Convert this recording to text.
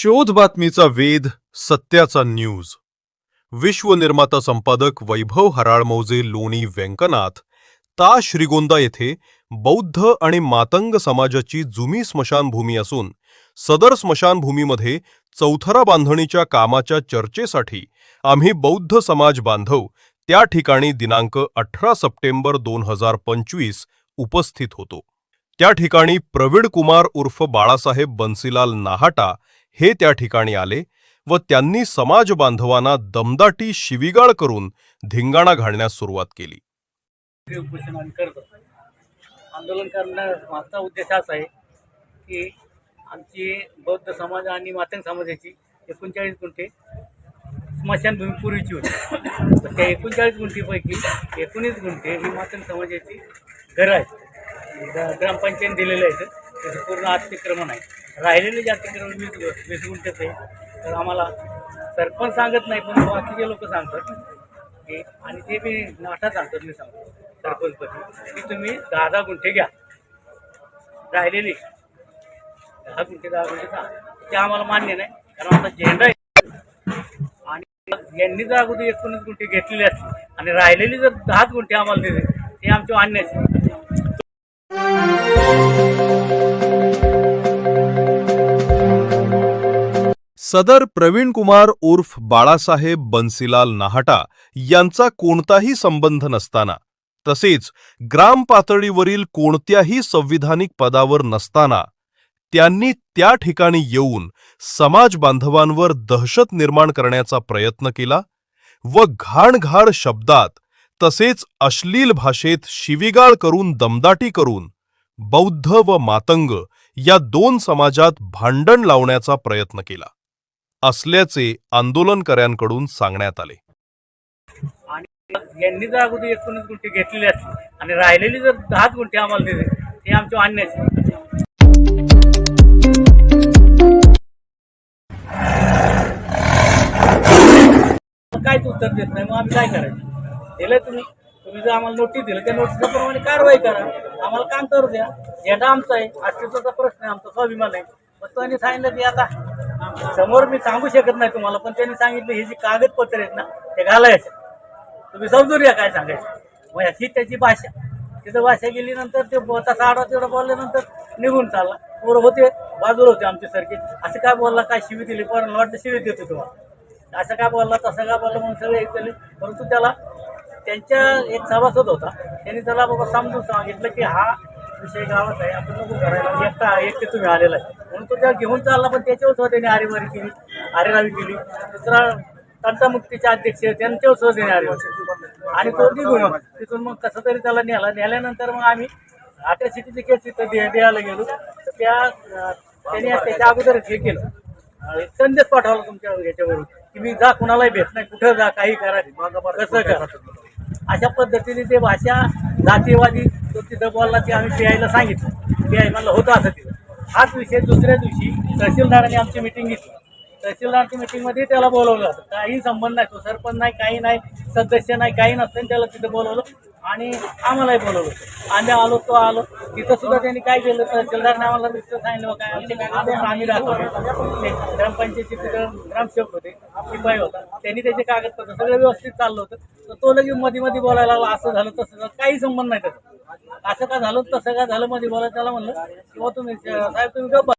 शोध बातमीचा वेध सत्याचा न्यूज. विश्वनिर्माता संपादक वैभव हराळमौजे लोणी व्यंकनाथ ता श्रीगोंदा येथे बौद्ध आणि मातंग समाजाची जुमी स्मशानभूमी असून सदर स्मशानभूमीमध्ये चौथरा बांधणीच्या कामाच्या चर्चेसाठी आम्ही बौद्ध समाज बांधव त्या ठिकाणी दिनांक अठरा सप्टेंबर दोन हजार पंचवीस उपस्थित होतो. त्या ठिकाणी प्रवीण कुमार उर्फ बाळासाहेब बन्सीलाल नाहाटा हे त्या ठिकाणी आले व त्यांनी समाज बांधवांना दमदाटी शिविगाळ करून धिंगाणा घालण्यास सुरुवात केली. आंदोलन करण्याचा माझा आंदोलन करण्यामागचा उद्देश असा आहे की आमची बौद्ध समाज आणि मातंग समाजाची एकोणचाळीस गुंठे स्मशानभूमी पूर्वीची होती. तर त्या एकोणचाळीस गुंठीपैकी एकोणीस गुंठे ही मातंग समाजाची घरं आहेत. ग्रामपंचायत दिलेलं आहे त्याचं पूर्ण अतिक्रमण आहे. राहिलेले जास्त करून वीस वीस गुंठेच आहे. तर आम्हाला सरपंच सांगत नाही पण बाकीचे लोक सांगतात. की आणि ते मी नाटा सांगतात मी सांगतो. सरपंचपती की तुम्ही दहा दहा गुंठे घ्या. राहिलेली. दहा गुंठे दहा गुंठे सांग. ते आम्हाला मान्य नाही कारण आमचा झेंडा आहे. आणि यांनी जर अगोदर एकोणीस गुंठे घेतलेले असते आणि राहिलेली जर दहाच गुंठे आम्हाला दिले ते आमचे मान्य सदर प्रवीण कुमार उर्फ बाळासाहेब बन्सीलाल नाहटा यांचा कोणताही संबंध नसताना तसेच ग्राम पातळीवरील कोणत्याही संविधानिक पदावर नसताना त्यांनी त्या ठिकाणी येऊन समाज बांधवांवर दहशत निर्माण करण्याचा प्रयत्न केला व घाणघाण शब्दात तसेच अश्लील भाषेत शिविगाळ करून दमदाटी करून बौद्ध व मातंग या दोन समाजात भांडण लावण्याचा प्रयत्न केला. असल्याचे आंदोलनकऱ्यांकडून सांगण्यात आले. आणि यांनी जर अगोदर एकोणीस गुंठे घेतलेले असतील आणि राहिलेली जर दहाच गुंठे आम्हाला दिले ते आमचे आणण्याचे काहीच उत्तर देत नाही मग आम्ही काय करायचं? दिलं तुम्ही तुम्ही जर आम्हाला नोटीस दिलं त्या नोटीसप्रमाणे कारवाई करा. आम्हाला काम करू द्या. झेंडा आमचा आहे अस्तित्वाचा प्रश्न आहे आमचा स्वाभिमान आहे. मग त्यांनी सांगितलं की आता समोर मी सांगू शकत नाही तुम्हाला पण त्यांनी सांगितलं हे जी कागदपत्र आहेत ना ते घालायचं. तुम्ही समजून या काय सांगायचं. मग ही त्याची भाषा. तिथं भाषा गेली नंतर ते तसा आडवा तेवढा बोलल्यानंतर निघून चालला. पोरं होते बाजूला होते आमचे सारखे. असं काय बोलला काय शिवी दिली? पण वाटतं शिवी देतो तुम्हाला. असं काय बोलला तसं काय बोलला म्हणून सगळे एक केले परंतु त्याला त्यांच्या एक सभासद होता. त्यांनी त्याला बाबा समजून सांगितलं की हा विषय गावात आहे आपण नको करायला. एकटा एकटे तुम्ही आलेला आहे. तो त्या घेऊन चालला पण त्याच्यावर सुद्धा त्यांनी आरेवारी केली. आरेरावी केली दुसरा तंटामुक्तीचे अध्यक्ष त्यांच्यावर सुद्धा त्यांनी आरेवारी आणि तो निघून तिथून मग कसं तरी त्याला नेला. नेल्यानंतर मग आम्ही आता सिटीचे केस तिथं दे द्यायला गेलो. तर त्या त्याने त्यांनी त्याच्या अगोदर हे केलं. संदेश पाठवला तुमच्या याच्यावरून की मी जा कुणालाही भेट नाही. कुठं जा काही करा. कसं करा. अशा पद्धतीने ते भाषा जातीवादी तो तिथं बोलला ते आम्ही पीआयला सांगितलं. पीआय म्हणलं होतं असं तिथं. हाच विषय दुसऱ्या दिवशी तहसीलदारांनी आमची मिटिंग घेतली. तहसीलदारची मिटिंगमध्ये त्याला बोलवलं. जातं काही संबंध नाही तो सरपंच नाही काही नाही सदस्य नाही काही नसतं त्याला तिथं बोलवलं आणि आम्हालाही बोलवलं. आम्ही आलो तो आलो. तिथं सुद्धा त्यांनी काय केलं? तहसीलदारने आम्हाला नुसतं सांगितलं काय आमचे आम्ही राहतो ग्रामपंचायतीचे ग्रामसेवक होते शिपाई होता. त्यांनी त्याचे कागदपत्र सगळं व्यवस्थित चाललं होतं. तर तो लगेच मध्ये मध्ये बोलायला लागला. असं झालं तसं झालं. काही संबंध नाही त्याचा. असं का झालं तसं का झालं मध्ये बोला त्याला म्हणलं. किंवा तुम्ही साहेब तुम्ही गप्प